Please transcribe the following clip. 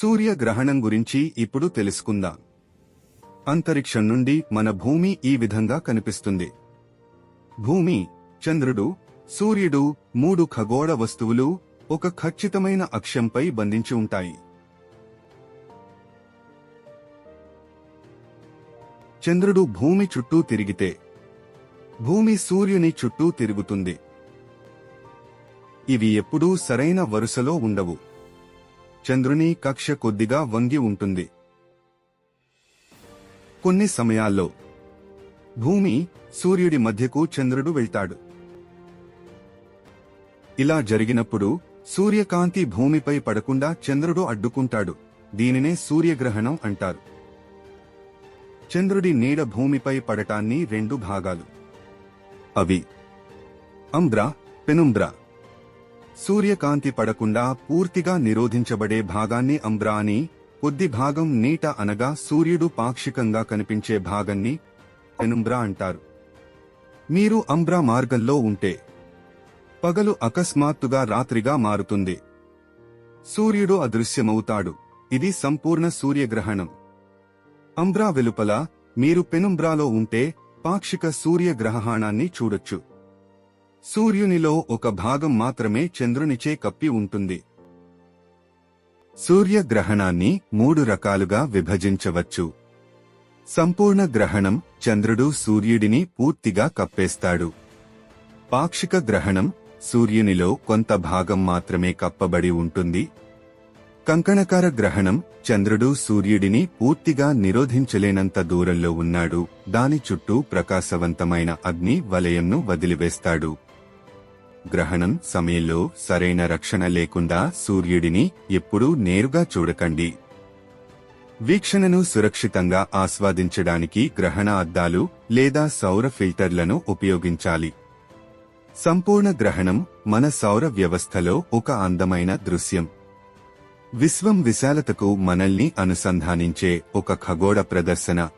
సూర్య గ్రహణం గురించి ఇప్పుడు తెలుసుకుందాం. అంతరిక్షం నుండి మన భూమి ఈ విధంగా కనిపిస్తుంది. భూమి చంద్రుడు సూర్యుడు మూడు ఖగోళ వస్తువులు ఒక ఖచ్చితమైన అక్షంపై బంధించి ఉంటాయి. చంద్రుడు భూమి చుట్టూ తిరిగితే భూమి సూర్యుని చుట్టూ తిరుగుతుంది. ఇవి ఎప్పుడూ సరైన వరుసలో ఉండవు. చంద్రుని కక్ష కొద్దిగా వంగి ఉంటుంది. కొన్ని సమయాల్లో భూమి సూర్యుడి మధ్యకు చంద్రుడు వెళ్తాడు. ఇలా జరిగినప్పుడు సూర్యకాంతి భూమిపై పడకుండా చంద్రుడు అడ్డుకుంటాడు. దీనినే సూర్యగ్రహణం అంటారు. చంద్రుడి నీడ భూమిపై పడటాన్ని రెండు భాగాలు. అవి అంబ్రా పెనుంబ్రా. సూర్యకాంతి పడకుండా పూర్తిగా నిరోధించబడే భాగాన్ని అంబ్రా అని కొద్ది భాగం నీట అనగా సూర్యుడు పాక్షికంగా కనిపించే భాగాన్ని పెనుంబ్రా అంటారు. మీరు అంబ్రా మార్గంలో ఉంటే పగలు అకస్మాత్తుగా రాత్రిగా మారుతుంది. సూర్యుడు అదృశ్యమవుతాడు. ఇది సంపూర్ణ సూర్యగ్రహణం. అంబ్రా వెలుపల మీరు పెనుంబ్రాలో ఉంటే పాక్షిక సూర్యగ్రహణాన్ని చూడొచ్చు. సూర్యునిలో ఒక భాగం మాత్రమే చంద్రునిచే కప్పి ఉంటుంది. సూర్యగ్రహణాన్ని మూడు రకాలుగా విభజించవచ్చు. సంపూర్ణ గ్రహణం చంద్రుడు సూర్యుడిని పూర్తిగా కప్పేస్తాడు. పాక్షిక గ్రహణం సూర్యునిలో కొంత భాగం మాత్రమే కప్పబడి ఉంటుంది. కంకణకార గ్రహణం చంద్రుడు సూర్యుడిని పూర్తిగా నిరోధించలేనంత దూరంలో ఉన్నాడు. దాని చుట్టూ ప్రకాశవంతమైన అగ్ని వలయంను వదిలివేస్తాడు. గ్రహణం సమయంలో సరైన రక్షణ లేకుండా సూర్యుడిని ఎప్పుడూ నేరుగా చూడకండి. వీక్షణను సురక్షితంగా ఆస్వాదించడానికి గ్రహణ అద్దాలు లేదా సౌర ఫిల్టర్లను ఉపయోగించాలి. సంపూర్ణ గ్రహణం మన సౌర వ్యవస్థలో ఒక అందమైన దృశ్యం. విశ్వం విశాలతకు మనల్ని అనుసంధానించే ఒక ఖగోళ ప్రదర్శన.